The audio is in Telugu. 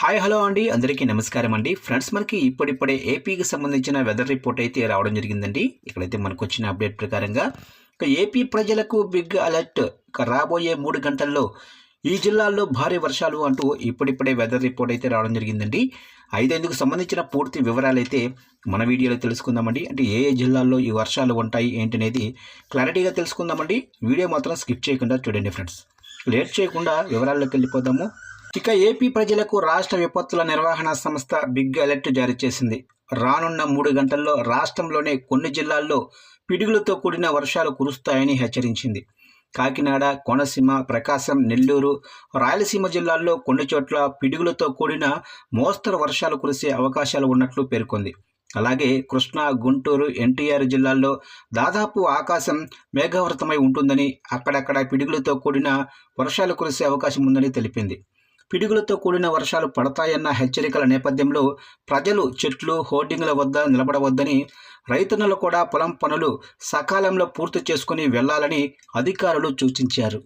హాయ్ హలో అండి. అందరికీ నమస్కారం అండి. ఫ్రెండ్స్ మనకి ఇప్పుడిప్పుడే ఏపీకి సంబంధించిన వెదర్ రిపోర్ట్ అయితే రావడం జరిగిందండి. ఇక్కడైతే మనకు వచ్చిన అప్డేట్ ప్రకారంగా ఏపీ ప్రజలకు బిగ్ అలర్ట్. రాబోయే మూడు గంటల్లో ఈ జిల్లాల్లో భారీ వర్షాలు అంటూ ఇప్పుడిప్పుడే వెదర్ రిపోర్ట్ అయితే రావడం జరిగిందండి. అయితే ఇందుకు సంబంధించిన పూర్తి వివరాలు అయితే మన వీడియోలో తెలుసుకుందామండి. అంటే ఏ ఏ జిల్లాల్లో ఈ వర్షాలు ఉంటాయి ఏంటనేది క్లారిటీగా తెలుసుకుందామండి. వీడియో మాత్రం స్కిప్ చేయకుండా చూడండి ఫ్రెండ్స్. లేట్ చేయకుండా వివరాల్లోకి వెళ్ళిపోదాము. ఇక ఏపీ ప్రజలకు రాష్ట్ర విపత్తుల నిర్వహణ సంస్థ బిగ్ అలర్ట్ జారీ చేసింది. రానున్న మూడు గంటల్లో రాష్ట్రంలోనే కొన్ని జిల్లాల్లో పిడుగులతో కూడిన వర్షాలు కురుస్తాయని హెచ్చరించింది. కాకినాడ కోనసీమ ప్రకాశం నెల్లూరు రాయలసీమ జిల్లాల్లో కొన్ని చోట్ల పిడుగులతో కూడిన మోస్తరు వర్షాలు కురిసే అవకాశాలు ఉన్నట్లు పేర్కొంది. అలాగే కృష్ణా గుంటూరు ఎన్టీఆర్ జిల్లాల్లో దాదాపు ఆకాశం మేఘావృతమై ఉంటుందని అక్కడక్కడ పిడుగులతో కూడిన వర్షాలు కురిసే అవకాశం ఉందని తెలిపింది. పిడుగులతో కూడిన వర్షాలు పడతాయన్న హెచ్చరికల నేపథ్యంలో ప్రజలు చెట్లు హోర్డింగ్ల వద్ద నిలబడవద్దని రైతన్నలు కూడా పొలం పనులు సకాలంలో పూర్తి చేసుకుని వెళ్ళాలని అధికారులు సూచించారు.